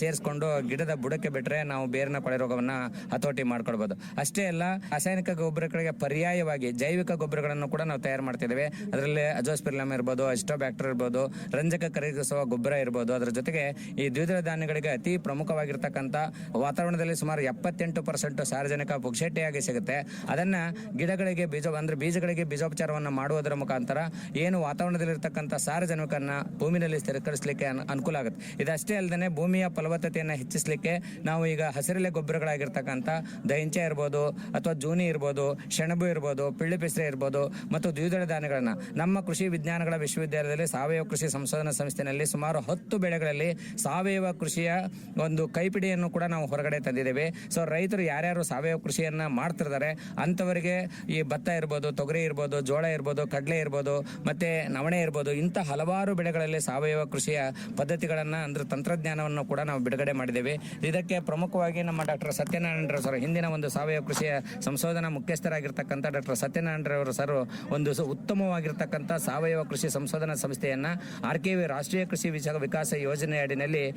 ಸೇರಿಸ್ಕೊಂಡು ಗಿಡದ ಬುಡಕ್ಕೆ ಬಿಟ್ಟರೆ ನಾವು ಬೇರಿನ ಕೊಳೆ ರೋಗವನ್ನು ಹತೋಟಿ ಮಾಡ್ಕೊಳ್ಬೋದು. ಅಷ್ಟೇ ಅಲ್ಲ, ರಾಸಾಯನಿಕ ಗೊಬ್ಬರಗಳಿಗೆ ಪರ್ಯಾಯವಾಗಿ ಜೈವಿಕ ಗೊಬ್ಬರಗಳನ್ನು ಕೂಡ ನಾವು ತಯಾರು ಮಾಡ್ತಿದ್ದೇವೆ. ಅದರಲ್ಲಿ ಅಜೋಸ್ಪಿರ್ಲಮ್ ಇರ್ಬೋದು ಅಸ್ಟೋಬ್ಯಾಕ್ಟರ್ ಇರ್ಬೋದು, ರಂಜಕ ಕರಗಿಸುವ ಗೊಬ್ಬರ ಇರ್ಬೋದು, ಅದರ ಜೊತೆಗೆ ಈ ದ್ವಿದಳ ಧಾನ್ಯಗಳಿಗೆ ಅತಿ ಪ್ರಮುಖವಾಗಿರ್ತಕ್ಕಂಥ ವಾತಾವರಣದಲ್ಲಿ ಸುಮಾರು ಎಪ್ಪತ್ತೆಂಟು ಪರ್ಸೆಂಟ್ ಸಾರ್ವಜನಿಕ ಪುಕ್ಷೇಟಿಯಾಗಿ ಸಿಗುತ್ತೆ. ಅದನ್ನ ಗಿಡಗಳಿಗೆ ಬೀಜ ಅಂದ್ರೆ ಬೀಜಗಳಿಗೆ ಬೀಜೋಪಚಾರವನ್ನು ಮಾಡುವುದರ ಮುಖಾಂತರ ಏನು ವಾತಾವರಣದಲ್ಲಿರ್ತಕ್ಕಂಥ ಸಾರಜನಕನ್ನ ಭೂಮಿನಲ್ಲಿ ಸ್ಥಿರೀಕರಿಸಲಿಕ್ಕೆ ಅನ್- ಅನುಕೂಲ ಆಗುತ್ತೆ. ಇದಷ್ಟೇ ಅಲ್ಲದೆ ಭೂಮಿಯ ಫಲವತ್ತತೆಯನ್ನು ಹೆಚ್ಚಿಸಲಿಕ್ಕೆ ನಾವು ಈಗ ಹಸಿರೆಲೆ ಗೊಬ್ಬರಗಳಾಗಿರ್ತಕ್ಕಂಥ ದೈಂಚ ಇರ್ಬೋದು ಅಥವಾ ಜೂನಿ ಇರ್ಬೋದು, ಸೆಣಬು ಇರ್ಬೋದು, ಪಿಳ್ಳಿ ಪಿಸ್ರೆ ಇರ್ಬೋದು ಮತ್ತು ದ್ವಿದಳ ಧಾನ್ಯಗಳನ್ನು. ನಮ್ಮ ಕೃಷಿ ವಿಜ್ಞಾನಗಳ ವಿಶ್ವವಿದ್ಯಾಲಯದಲ್ಲಿ ಸಾವಯವ ಕೃಷಿ ಸಂಶೋಧನಾ ಸಂಸ್ಥೆಯಲ್ಲಿ ಸುಮಾರು ಹತ್ತು ಬೆಳೆಗಳಲ್ಲಿ ಸಾವಯವ ಕೃಷಿಯ ಒಂದು ಕೈಪಿಡಿಯನ್ನು ಕೂಡ ನಾವು ಹೊರಗಡೆ ತಂದಿದ್ದೇವೆ. ಸೊ ರೈತರು ಯಾರ್ಯಾರು ಸಾವಯವ ಕೃಷಿಯನ್ನು ಮಾಡ್ತಿರ್ತಾರೆ, ಅಂಥವರಿಗೆ ಈ ಇರ್ಬೋದು, ತೊಗರಿ ಇರ್ಬೋದು, ಜೋಳ ಇರ್ಬೋದು, ಕಡಲೆ ಇರ್ಬೋದು, ಮತ್ತೆ ನವಣೆ ಇರ್ಬೋದು, ಇಂಥ ಹಲವಾರು ಬೆಳೆಗಳಲ್ಲಿ ಸಾವಯವ ಕೃಷಿಯ ಪದ್ಧತಿಗಳನ್ನು ಅಂದ್ರೆ ತಂತ್ರಜ್ಞಾನವನ್ನು ಕೂಡ ನಾವು ಬಿಡುಗಡೆ ಮಾಡಿದ್ದೇವೆ. ಇದಕ್ಕೆ ಪ್ರಮುಖವಾಗಿ ನಮ್ಮ ಡಾಕ್ಟರ್ ಸತ್ಯನಾರಾಯಣರ ಸರ್, ಹಿಂದಿನ ಒಂದು ಸಾವಯವ ಕೃಷಿಯ ಸಂಶೋಧನಾ ಮುಖ್ಯಸ್ಥರಾಗಿರ್ತಕ್ಕಂಥ ಡಾಕ್ಟರ್ ಸತ್ಯನಾರಾಯಣ ಅವರು ಸರ್, ಒಂದು ಉತ್ತಮವಾಗಿರ್ತಕ್ಕಂಥ ಸಾವಯವ ಕೃಷಿ ಸಂಶೋಧನಾ ಸಂಸ್ಥೆಯನ್ನು ಆರ್ ಕೆ ವಿ ರಾಷ್ಟ್ರೀಯ ಕೃಷಿ ವಿಕಾಸ ಯೋಜನೆ ಅಡಿನಲ್ಲಿ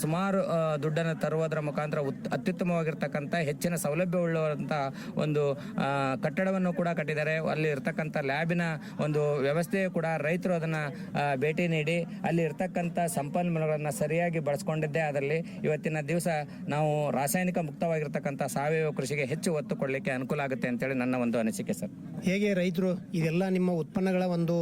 ಸುಮಾರು ದುಡ್ಡನ್ನು ತರುವುದರ ಮುಖಾಂತರ ಉತ್- ಅತ್ಯುತ್ತಮವಾಗಿರ್ತಕ್ಕಂಥ ಹೆಚ್ಚಿನ ಸೌಲಭ್ಯವುಳ್ಳುವಂಥ ಒಂದು ಕಟ್ಟಡವನ್ನು ಕೂಡ ಕಟ್ಟಿದ್ದಾರೆ. ಅಲ್ಲಿ ಇರ್ತಕ್ಕಂಥ ಲ್ಯಾಬಿನ ಒಂದು ವ್ಯವಸ್ಥೆ ಕೂಡ ರೈತರು ಅದನ್ನ ಭೇಟಿ ನೀಡಿ ಅಲ್ಲಿ ಇರ್ತಕ್ಕಂಥ ಸಂಪನ್ಮೂಲಗಳನ್ನು ಸರಿಯಾಗಿ ಬಳಸ್ಕೊಂಡಿದ್ದೆ. ಅದರಲ್ಲಿ ಇವತ್ತಿನ ದಿವಸ ನಾವು ರಾಸಾಯನಿಕ ಮುಕ್ತವಾಗಿರ್ತಕ್ಕಂಥ ಸಾವಯವ ಕೃಷಿಗೆ ಹೆಚ್ಚು ಒತ್ತು ಕೊಡಲಿಕ್ಕೆ ಅನುಕೂಲ ಆಗುತ್ತೆ ಅಂತೇಳಿ ನನ್ನ ಒಂದು ಅನಿಸಿಕೆ ಸರ್. ಹೇಗೆ ರೈತರು ಇದೆಲ್ಲ ನಿಮ್ಮ ಉತ್ಪನ್ನಗಳ ಒಂದು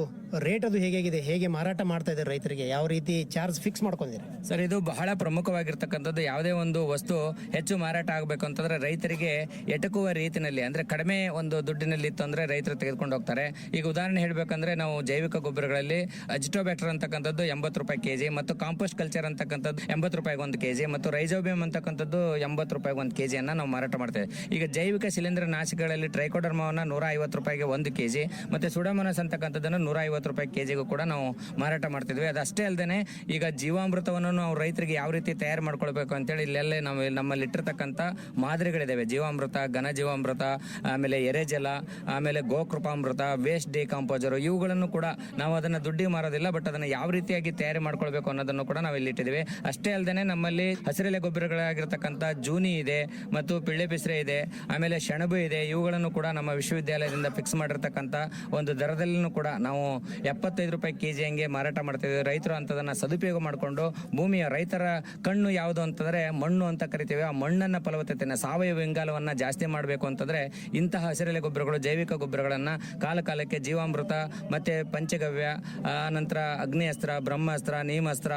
ರೇಟ್ ಅದು ಹೇಗಿದೆ ಹೇಗೆ ಮಾರಾಟ ಮಾಡ್ತಾ ಇದ್ದಾರೆ ರೈತರಿಗೆ? ಯಾವ ರೀತಿ ಚಾರ್ಜ್ ಫಿಕ್ಸ್ ಮಾಡ್ಕೊಂಡಿದೆ ಸರ್ ಇದು ಬಹಳ ಪ್ರಮುಖವಾಗಿರ್ತಕ್ಕಂಥದ್ದು ಯಾವುದೇ ಒಂದು ವಸ್ತು ಹೆಚ್ಚು ಮಾರಾಟ ಆಗಬೇಕು ಅಂತಂದ್ರೆ ರೈತರಿಗೆ ಎಟಕುವ ರೀತಿನಲ್ಲಿ ಅಂದ್ರೆ ಕಡಿಮೆ ಒಂದು ದುಡ್ಡಿನಲ್ಲಿ ಇತ್ತು ಅಂದರೆ ರೈತರು ತೆಗೆದುಕೊಂಡು ಹೋಗ್ತಾರೆ. ಈಗ ಉದಾಹರಣೆ ಹೇಳಬೇಕಂದ್ರೆ ನಾವು ಜೈವಿಕ ಗೊಬ್ಬರಗಳಲ್ಲಿ ಅಜಿಟೋಬ್ಯಾಕ್ಟರ್ ಅಂತಕ್ಕಂಥದ್ದು ಎಂಬತ್ತು ರೂಪಾಯಿ ಕೆಜಿ ಮತ್ತು ಕಾಂಪೋಸ್ಟ್ ಕಲ್ಚರ್ ಅಂತಕ್ಕಂಥದ್ದು ಎಂಬತ್ತು ರೂಪಾಯಿಗೆ ಒಂದು ಕೆಜಿ ಮತ್ತು ರೈಜೋಬಿಯಂ ಅಂತಕ್ಕಂಥದ್ದು ಎಂಬತ್ತು ರೂಪಾಯಿಗೆ ಒಂದು ಕೆ ಜಿಯನ್ನು ನಾವು ಮಾರಾಟ ಮಾಡ್ತೇವೆ. ಈಗ ಜೈವಿಕ ಶಿಲೀಂಧ್ರ ನಾಶಕಗಳಲ್ಲಿ ಟ್ರೈಕೋಡರ್ಮವನ್ನು ನೂರ ಐವತ್ತು ರೂಪಾಯಿಗೆ ಒಂದು ಕೆ ಜಿ ಮತ್ತು ಸುಡಮನಸ್ ಅಂತಕ್ಕಂಥದ್ದನ್ನು ನೂರ ಐವತ್ತು ರೂಪಾಯಿ ಕೆ ಜಿಗೂ ಕೂಡ ನಾವು ಮಾರಾಟ ಮಾಡ್ತಿದ್ವಿ. ಅದಷ್ಟೇ ಅಲ್ಲದೆ ಈಗ ಜೀವಾಮೃತವನ್ನು ನಾವು ರೈತರಿಗೆ ಯಾವ ರೀತಿ ತಯಾರು ಮಾಡ್ಕೊಳ್ಬೇಕು ಅಂತೇಳಿ ಇಲ್ಲೆಲ್ಲೇ ನಾವು ನಮ್ಮಲ್ಲಿ ಇಟ್ಟಿರ್ತಕ್ಕಂಥ ಮಾದರಿಗಳಿದ್ದಾವೆ ಜೀವಾಮೃತ ಘನ ಜೀವಾಮೃತ ಆಮೇಲೆ ಎರೆಜಲ ಆಮೇಲೆ ಗೋಕೃಪಾಮೃತ, ವೇಸ್ಟ್ ಡಿಕಾಂಪೋಸರ್ ಇವುಗಳನ್ನು ಕೂಡ ನಾವು ಅದನ್ನು ದುಡ್ಡಿ ಮಾರೋದಿಲ್ಲ ಬಟ್ ಅದನ್ನು ಯಾವ ರೀತಿಯಾಗಿ ತಯಾರಿ ಮಾಡ್ಕೊಳ್ಬೇಕು ಅನ್ನೋದನ್ನು ಕೂಡ ನಾವು ಇಲ್ಲಿ ಇಟ್ಟಿದ್ದೀವಿ ಅಷ್ಟೇ ಅಲ್ಲದೆ ನಮ್ಮಲ್ಲಿ ಹಸಿರೆಲೆ ಗೊಬ್ಬರಗಳಾಗಿರ್ತಕ್ಕಂಥ ಜೂನಿ ಇದೆ, ಮತ್ತು ಪಿಳ್ಳೆ ಬಿಸ್ರೆ ಇದೆ, ಆಮೇಲೆ ಸೆಣಬು ಇದೆ, ಇವುಗಳನ್ನು ಕೂಡ ನಮ್ಮ ವಿಶ್ವವಿದ್ಯಾಲಯದಿಂದ ಫಿಕ್ಸ್ ಮಾಡಿರ್ತಕ್ಕಂಥ ಒಂದು ದರದಲ್ಲೂ ಕೂಡ ನಾವು ಎಪ್ಪತ್ತೈದು ರೂಪಾಯಿ ಕೆ ಜಿ ಹಂಗೆ ಮಾರಾಟ ಮಾಡ್ತಿದ್ದೀವಿ ರೈತರು ಅಂತದನ್ನ ಸದುಪಯೋಗ ಮಾಡಿಕೊಂಡು ಭೂಮಿಯ ರೈತರ ಕಣ್ಣು ಯಾವುದು ಅಂತಂದರೆ ಮಣ್ಣು ಅಂತ ಕರಿತೀವಿ. ಆ ಮಣ್ಣನ್ನು ಫಲವತ್ತತೆಯನ್ನು ಸಾವಯವ ಇಂಗಾಲವನ್ನು ಜಾಸ್ತಿ ಮಾಡಬೇಕು ಅಂತಂದರೆ ಇಂತಹ ಹಸಿರೆಲೆ ಗೊಬ್ಬರಗಳು ಜೈವಿಕ ಗೊಬ್ಬರಗಳನ್ನು ಕಾಲಕಾಲಕ್ಕೆ ಜೀವಾಮೃತ ಮತ್ತು ಪಂಚಗವ್ಯ ಆನಂತರ ಅಗ್ನಿಯಸ್ತ್ರ ಬ್ರಹ್ಮಾಸ್ತ್ರ ನೀಮಾಸ್ತ್ರ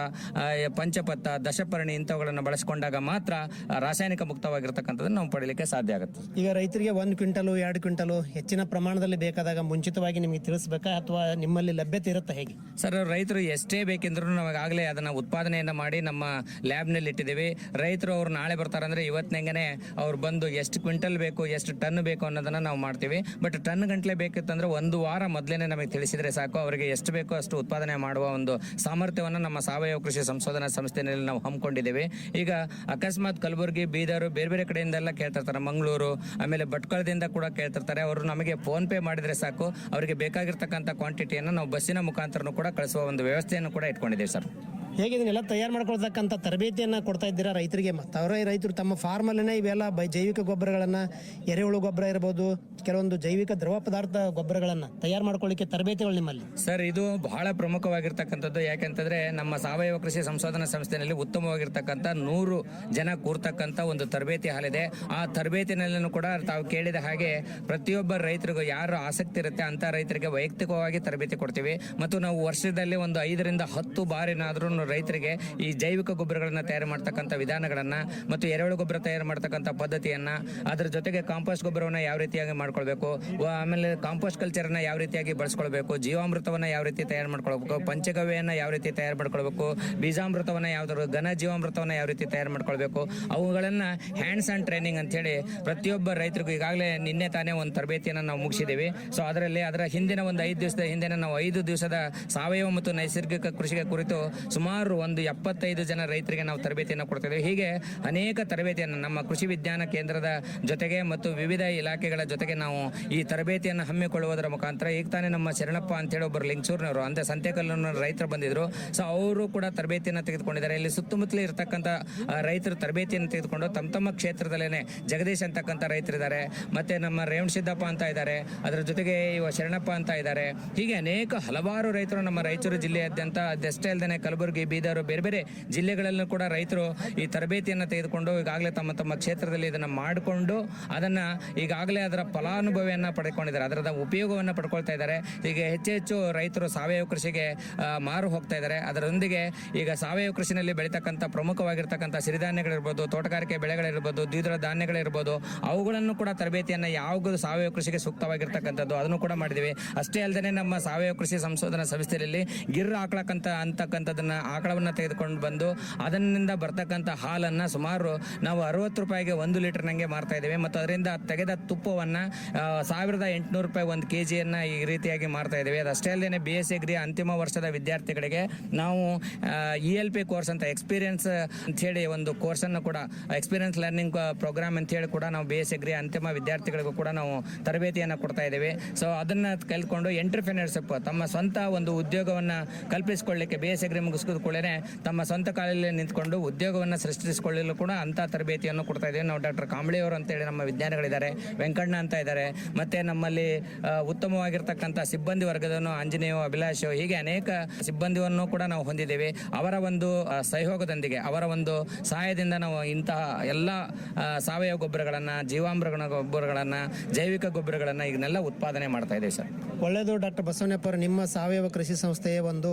ಪಂಚಪತ್ತ ದಶಪರ್ಣಿ ಇಂಥವುಗಳನ್ನು ಬಳಸಿಕೊಂಡಾಗ ಮಾತ್ರ ರಾಸಾಯನಿಕ ಮುಕ್ತವಾಗಿರ್ತಕ್ಕಂಥದ್ದನ್ನು ನಾವು ಪಡೀಲಿಕ್ಕೆ ಸಾಧ್ಯ ಆಗುತ್ತೆ. ಈಗ ರೈತರಿಗೆ ಒಂದು ಕ್ವಿಂಟಲು ಎರಡು ಕ್ವಿಂಟಲು ಹೆಚ್ಚಿನ ಪ್ರಮಾಣದಲ್ಲಿ ಬೇಕಾದಾಗ ಮುಂಚಿತವಾಗಿ ನಿಮಗೆ ತಿಳಿಸಬೇಕಾ ಅಥವಾ ನಿಮ್ಮಲ್ಲಿ ಲಭ್ಯತೆ ಇರುತ್ತಾ ಹೇಗೆ? ಸರ್ ರೈತರು ಎಷ್ಟೇ ಬೇಕೆಂದ್ರೂ ಆಗಲೇ ಅದನ್ನು ಉತ್ಪಾದನೆಯನ್ನು ಮಾಡಿ ನಮ್ಮ ಲ್ಯಾಬ್ನಲ್ಲಿ ಇಟ್ಟಿದ್ದೀವಿ. ರೈತರು ಅವರು ನಾಳೆ ಬರ್ತಾರಂದ್ರೆ ಇವತ್ತಿನಂಗೆ ಅವ್ರು ಬಂದು ಎಷ್ಟು ಕ್ವಿಂಟಲ್ ಬೇಕು ಎಷ್ಟು ಟನ್ ಬೇಕು ಅನ್ನೋದನ್ನು ನಾವು ಮಾಡ್ತೀವಿ. ಬಟ್ ಟನ್ ಗಂಟ್ಲೆ ಬೇಕಿತ್ತಂದ್ರೆ ಒಂದು ವಾರ ಮೊದಲೇನೆ ನಮಗೆ ತಿಳಿಸಿದ್ರೆ ಸಾಕು. ಅವರಿಗೆ ಎಷ್ಟು ಬೇಕೋ ಅಷ್ಟು ಉತ್ಪಾದನೆ ಮಾಡುವ ಒಂದು ಸಾಮರ್ಥ್ಯವನ್ನು ನಮ್ಮ ಸಾವಯವ ಕೃಷಿ ಸಂಶೋಧನಾ ಸಂಸ್ಥೆಯಲ್ಲಿ ನಾವು ಹಮ್ಮಿಕೊಂಡಿದ್ದೇವೆ. ಈಗ ಅಕಸ್ಮಾತ್ ಕಲಬುರಗಿ, ಬೀದರ್ ಬೇರೆ ಬೇರೆ ಕಡೆಯಿಂದೆಲ್ಲ ಕೇಳ್ತಿರ್ತಾರೆ. ಮಂಗಳೂರು, ಆಮೇಲೆ ಭಟ್ಕಳದಿಂದ ಕೂಡ ಕೇಳ್ತಿರ್ತಾರೆ. ಅವರು ನಮಗೆ ಫೋನ್ ಪೇ ಮಾಡಿದ್ರೆ ಸಾಕು. ಅವರಿಗೆ ಬೇಕಾಗಿರ್ತಕ್ಕಂಥ ಕ್ವಾಂಟಿಟಿಯನ್ನು ನಾವು ಬಸ್ಸಿನ ಮುಖಾಂತರನೂ ಕೂಡ ಕಳಿಸುವ ಒಂದು ವ್ಯವಸ್ಥೆಯನ್ನು ಕೂಡ ಇಟ್ಕೊಂಡಿದ್ದೇವೆ ಸರ್ ಹೇಗೆ ಇದನ್ನೆಲ್ಲ ತಯಾರು ಮಾಡ್ಕೊಳ್ತಕ್ಕಂಥ ತರಬೇತಿಯನ್ನು ಕೊಡ್ತಾ ಇದ್ದೀರಾ ರೈತರಿಗೆ? ಮತ್ತು ಅವರೇ ರೈತರು ತಮ್ಮ ಫಾರ್ಮಲ್ಲೇ ಇವೆಲ್ಲ ಬೈ ಜೈವಿಕ ಗೊಬ್ಬರಗಳನ್ನು, ಎರೆಹುಳು ಗೊಬ್ಬರ ಇರ್ಬೋದು, ಕೆಲವೊಂದು ಜೈವಿಕ ದ್ರವ ಪದಾರ್ಥ ಗೊಬ್ಬರಗಳನ್ನು ತಯಾರು ಮಾಡ್ಕೊಳ್ಳಿಕ್ಕೆ ತರಬೇತಿಗಳು ನಿಮ್ಮಲ್ಲಿ? ಸರ್, ಇದು ಬಹಳ ಪ್ರಮುಖವಾಗಿರ್ತಕ್ಕಂಥದ್ದು. ಯಾಕೆಂತಂದ್ರೆ ನಮ್ಮ ಸಾವಯವ ಕೃಷಿ ಸಂಶೋಧನಾ ಸಂಸ್ಥೆಯಲ್ಲಿ ಉತ್ತಮವಾಗಿರ್ತಕ್ಕಂಥ ನೂರು ಜನ ಕೂರ್ತಕ್ಕಂಥ ಒಂದು ತರಬೇತಿ ಹಾಲಿದೆ ಆ ತರಬೇತಿನಲ್ಲೂ ಕೂಡ ತಾವು ಕೇಳಿದ ಹಾಗೆ ಪ್ರತಿಯೊಬ್ಬ ರೈತರಿಗೂ ಯಾರು ಆಸಕ್ತಿ ಇರುತ್ತೆ ಅಂತ ರೈತರಿಗೆ ವೈಯಕ್ತಿಕವಾಗಿ ತರಬೇತಿ ಕೊಡ್ತೀವಿ. ಮತ್ತು ನಾವು ವರ್ಷದಲ್ಲಿ ಒಂದು ಐದರಿಂದ ಹತ್ತು ಬಾರಿನಾದ್ರೂ ರೈತರಿಗೆ ಈ ಜೈವಿಕ ಗೊಬ್ಬರಗಳನ್ನು ತಯಾರು ಮಾಡ್ತಕ್ಕಂಥ ವಿಧಾನಗಳನ್ನು ಮತ್ತು ಎರೆಹುಳು ಗೊಬ್ಬರ ತಯಾರು ಮಾಡ್ತಕ್ಕಂಥ ಪದ್ಧತಿಯನ್ನ ಅದರ ಜೊತೆಗೆ ಕಾಂಪೋಸ್ಟ್ ಗೊಬ್ಬರವನ್ನ ಯಾವ ರೀತಿಯಾಗಿ ಮಾಡ್ಕೊಳ್ಬೇಕು ಆಮೇಲೆ ಕಾಂಪೋಸ್ಟ್ ಕಲ್ಚರನ್ನು ಯಾವ ರೀತಿಯಾಗಿ ಬಳಸ್ಕೊಳ್ಬೇಕು, ಜೀವಾಮೃತವನ್ನ ಯಾವ ರೀತಿ ತಯಾರು ಮಾಡ್ಕೊಳ್ಬೇಕು, ಪಂಚಗವ್ಯನ ಯಾವ ರೀತಿ ತಯಾರು ಮಾಡ್ಕೊಳ್ಬೇಕು, ಬೀಜಾಮೃತವನ್ನ ಯಾವ್ದಾದ್ರು ಘನ ಜೀವಾಮೃತವನ್ನ ಯಾವ ರೀತಿ ತಯಾರು ಮಾಡ್ಕೊಳ್ಬೇಕು, ಅವುಗಳನ್ನು ಹ್ಯಾಂಡ್ಸ್ ಆನ್ ಟ್ರೈನಿಂಗ್ ಅಂತ ಹೇಳಿ ಪ್ರತಿಯೊಬ್ಬ ರೈತರಿಗೂ ಈಗಾಗಲೇ ನಿನ್ನೆ ತಾನೇ ಒಂದು ತರಬೇತಿಯನ್ನು ನಾವು ಮುಗಿಸಿದ್ದೀವಿ ಸೊ ಅದರಲ್ಲಿ, ಅದರ ಹಿಂದಿನ ಒಂದು ಐದು ದಿವಸದ ಹಿಂದಿನ ನಾವು ಐದು ದಿವಸದ ಸಾವಯವ ಮತ್ತು ನೈಸರ್ಗಿಕ ಕೃಷಿಗೆ ಕುರಿತು ಸುಮಾರು ಒಂದು ಎಪ್ಪತ್ತೈದು ಜನ ರೈತರಿಗೆ ನಾವು ತರಬೇತಿಯನ್ನು ಕೊಡ್ತಾ ಹೀಗೆ ಅನೇಕ ತರಬೇತಿಯನ್ನು ನಮ್ಮ ಕೃಷಿ ವಿಜ್ಞಾನ ಕೇಂದ್ರದ ಜೊತೆಗೆ ಮತ್ತು ವಿವಿಧ ಇಲಾಖೆಗಳ ಜೊತೆಗೆ ನಾವು ಈ ತರಬೇತಿಯನ್ನು ಹಮ್ಮಿಕೊಳ್ಳುವುದರ ಮುಖಾಂತರ ಈಗ ತಾನೇ ನಮ್ಮ ಶರಣಪ್ಪ ಅಂತೇಳಿ ಒಬ್ಬರು ಲಿಂಗಸೂರಿನವರು, ಅಂದರೆ ಸಂತೆಕಲ್ಲು ರೈತರು ಬಂದಿದ್ರು. ಸೊ ಅವರು ಕೂಡ ತರಬೇತಿಯನ್ನು ತೆಗೆದುಕೊಂಡಿದ್ದಾರೆ. ಇಲ್ಲಿ ಸುತ್ತಮುತ್ತಲೇ ಇರತಕ್ಕಂಥ ರೈತರು ತರಬೇತಿಯನ್ನು ತೆಗೆದುಕೊಂಡು ತಮ್ಮ ತಮ್ಮ ಕ್ಷೇತ್ರದಲ್ಲೇ ಜಗದೀಶ್ ಅಂತಕ್ಕಂಥ ರೈತರಿದ್ದಾರೆ. ಮತ್ತೆ ನಮ್ಮ ರೇವಣ ಸಿದ್ದಪ್ಪ ಅಂತ ಇದ್ದಾರೆ. ಅದರ ಜೊತೆಗೆ ಇವ ಶರಣಪ್ಪ ಅಂತ ಇದ್ದಾರೆ. ಹೀಗೆ ಅನೇಕ ಹಲವಾರು ರೈತರು ನಮ್ಮ ರಾಯಚೂರು ಜಿಲ್ಲೆಯಾದ್ಯಂತ ಅದಷ್ಟೇ ಅಲ್ಲದೆ ಕಲಬುರಗಿ ಬೀದರ್ ಬೇರೆ ಬೇರೆ ಜಿಲ್ಲೆಗಳಲ್ಲೂ ಕೂಡ ರೈತರು ಈ ತರಬೇತಿಯನ್ನು ತೆಗೆದುಕೊಂಡು ಈಗಾಗಲೇ ತಮ್ಮ ತಮ್ಮ ಕ್ಷೇತ್ರದಲ್ಲಿ ಇದನ್ನು ಮಾಡಿಕೊಂಡು ಅದನ್ನು ಈಗಾಗಲೇ ಅದರ ಫಲಾನುಭವಿಯನ್ನು ಪಡ್ಕೊಂಡಿದ್ದಾರೆ. ಅದರದ ಉಪಯೋಗವನ್ನು ಪಡ್ಕೊಳ್ತಾ ಇದ್ದಾರೆ. ಈಗ ಹೆಚ್ಚು ಹೆಚ್ಚು ರೈತರು ಸಾವಯವ ಕೃಷಿಗೆ ಮಾರು ಹೋಗ್ತಾ ಇದ್ದಾರೆ. ಅದರೊಂದಿಗೆ ಈಗ ಸಾವಯವ ಕೃಷಿನಲ್ಲಿ ಬೆಳೀತಕ್ಕಂಥ ಪ್ರಮುಖವಾಗಿರ್ತಕ್ಕಂಥ ಸಿರಿಧಾನ್ಯಗಳಿರ್ಬೋದು, ತೋಟಗಾರಿಕೆ ಬೆಳೆಗಳಿರ್ಬೋದು, ದ್ವಿದಳ ಧಾನ್ಯಗಳಿರ್ಬೋದು, ಅವುಗಳನ್ನು ಕೂಡ ತರಬೇತಿಯನ್ನು ಯಾವುದು ಸಾವಯವ ಕೃಷಿಗೆ ಸೂಕ್ತವಾಗಿರ್ತಕ್ಕಂಥದ್ದು ಅದನ್ನು ಕೂಡ ಮಾಡಿದ್ದೀವಿ. ಅಷ್ಟೇ ಅಲ್ಲದೆ ನಮ್ಮ ಸಾವಯವ ಕೃಷಿ ಸಂಶೋಧನಾ ಸಂಸ್ಥೆಯಲ್ಲಿ ಗಿರ್ ಹಾಕ್ಲಕ್ಕಂಥ ಅಂತಕ್ಕಂಥದ್ದನ್ನ ಆಕಳವನ್ನ ತೆಗೆದುಕೊಂಡು ಬಂದು ಅದನ್ನಿಂದ ಬರ್ತಕ್ಕಂಥ ಹಾಲನ್ನು ಸುಮಾರು ನಾವು ಅರವತ್ತು ರೂಪಾಯಿಗೆ ಒಂದು ಲೀಟರ್ ನಂಗೆ ಮಾರ್ತಾ ಇದ್ದೇವೆ. ಮತ್ತು ಅದರಿಂದ ತೆಗೆದ ತುಪ್ಪವನ್ನು ಸಾವಿರದ ಎಂಟುನೂರು ರೂಪಾಯಿ ಒಂದು ಕೆ ಜಿಯನ್ನು ಈ ರೀತಿಯಾಗಿ ಮಾರ್ತಾ ಇದ್ದೇವೆ. ಅದಷ್ಟೇ ಅಲ್ಲದೆ ಬಿ ಎಸ್ ಡಿಗ್ರಿ ಅಂತಿಮ ವರ್ಷದ ವಿದ್ಯಾರ್ಥಿಗಳಿಗೆ ನಾವು ಇ ಎಲ್ ಪಿ ಕೋರ್ಸ್ ಅಂತ ಎಕ್ಸ್ಪೀರಿಯನ್ಸ್ ಅಂತ ಹೇಳಿ ಒಂದು ಕೋರ್ಸನ್ನು ಕೂಡ ಎಕ್ಸ್ಪೀರಿಯನ್ಸ್ ಲರ್ನಿಂಗ್ ಪ್ರೋಗ್ರಾಮ್ ಅಂತ ಹೇಳಿ ಕೂಡ ನಾವು ಬಿ ಎಸ್ ಡಿಗ್ರಿ ಅಂತಿಮ ವಿದ್ಯಾರ್ಥಿಗಳಿಗೂ ಕೂಡ ನಾವು ತರಬೇತಿಯನ್ನು ಕೊಡ್ತಾ ಇದ್ದೇವೆ. ಸೊ ಅದನ್ನು ಕಲ್ತ್ಕೊಂಡು ಎಂಟರ್ಪ್ರಿನರ್ಶಿಪ್ ತಮ್ಮ ಸ್ವಂತ ಒಂದು ಉದ್ಯೋಗವನ್ನು ಕಲ್ಪಿಸಿಕೊಳ್ಳಿಕ್ಕೆ ಬಿ ಎಸ್ ಎಗ್ರಿ ಮುಗಿಸ್ಕೊಂಡು ಕೂಡಲೇ ತಮ್ಮ ಸ್ವಂತ ಕಾಲಲ್ಲಿ ನಿಂತ್ಕೊಂಡು ಉದ್ಯೋಗವನ್ನು ಸೃಷ್ಟಿಸಿಕೊಳ್ಳಲು ಕೂಡ ಅಂತ ತರಬೇತಿಯನ್ನು ಕೊಡ್ತಾ ಇದ್ದೇವೆ. ನಾವು ಡಾಕ್ಟರ್ ಕಾಂಬಳಿಯವರು ಅಂತೇಳಿ ನಮ್ಮ ವಿಜ್ಞಾನಿಗಳಿದ್ದಾರೆ, ವೆಂಕಣ್ಣ ಅಂತ ಇದ್ದಾರೆ. ಮತ್ತೆ ನಮ್ಮಲ್ಲಿ ಉತ್ತಮವಾಗಿರ್ತಕ್ಕಂಥ ಸಿಬ್ಬಂದಿ ವರ್ಗದನ್ನು ಆಂಜನೇಯ, ಅಭಿಲಾಷ್, ಹೀಗೆ ಅನೇಕ ಸಿಬ್ಬಂದಿಯನ್ನು ಕೂಡ ನಾವು ಹೊಂದಿದ್ದೇವೆ. ಅವರ ಒಂದು ಸಹಯೋಗದೊಂದಿಗೆ ಅವರ ಒಂದು ಸಹಾಯದಿಂದ ನಾವು ಇಂತಹ ಎಲ್ಲ ಸಾವಯವ ಗೊಬ್ಬರಗಳನ್ನು ಜೀವಾಮೃಗ ಗೊಬ್ಬರಗಳನ್ನು, ಜೈವಿಕ ಗೊಬ್ಬರಗಳನ್ನು ಇದನ್ನೆಲ್ಲ ಉತ್ಪಾದನೆ ಮಾಡ್ತಾ ಇದ್ದೇವೆ ಸರ್. ಒಳ್ಳೆಯದು ಡಾಕ್ಟರ್ ಬಸವಣ್ಣಪ್ಪ ಅವರು. ನಿಮ್ಮ ಸಾವಯವ ಕೃಷಿ ಸಂಸ್ಥೆಯ ಒಂದು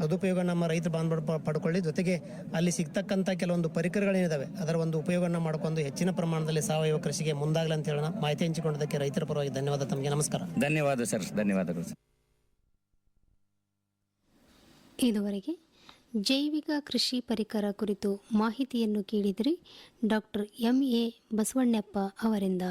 ಸದುಪಯೋಗ ನಮ್ಮ ರೈತರು ಬಾಂಧವರು ಪಡ್ಕೊಳ್ಳಿ. ಜೊತೆಗೆ ಅಲ್ಲಿ ಸಿಗ್ತಕ್ಕಂಥ ಕೆಲವೊಂದು ಪರಿಕರಗಳೇನಿದಾವೆ ಅದರ ಒಂದು ಉಪಯೋಗನ ಮಾಡ್ಕೊಂಡು ಹೆಚ್ಚಿನ ಪ್ರಮಾಣದಲ್ಲಿ ಸಾವಯವ ಕೃಷಿಗೆ ಮುಂದಾಗಲಿ ಅಂತ ಹೇಳೋಣ ಮಾಹಿತಿ ಹಂಚಿಕೊಂಡದಕ್ಕೆ ರೈತರ ಪರವಾಗಿ ಧನ್ಯವಾದ ತಮಗೆ. ನಮಸ್ಕಾರ. ಧನ್ಯವಾದ ಸರ್. ಧನ್ಯವಾದಗಳು ಸರ್. ಇದುವರೆಗೆ ಜೈವಿಕ ಕೃಷಿ ಪರಿಕರ ಕುರಿತು ಮಾಹಿತಿಯನ್ನು ಕೇಳಿದಿರಿ ಡಾಕ್ಟರ್ ಎಂ ಎ ಬಸವಣ್ಣಪ್ಪ ಅವರಿಂದ.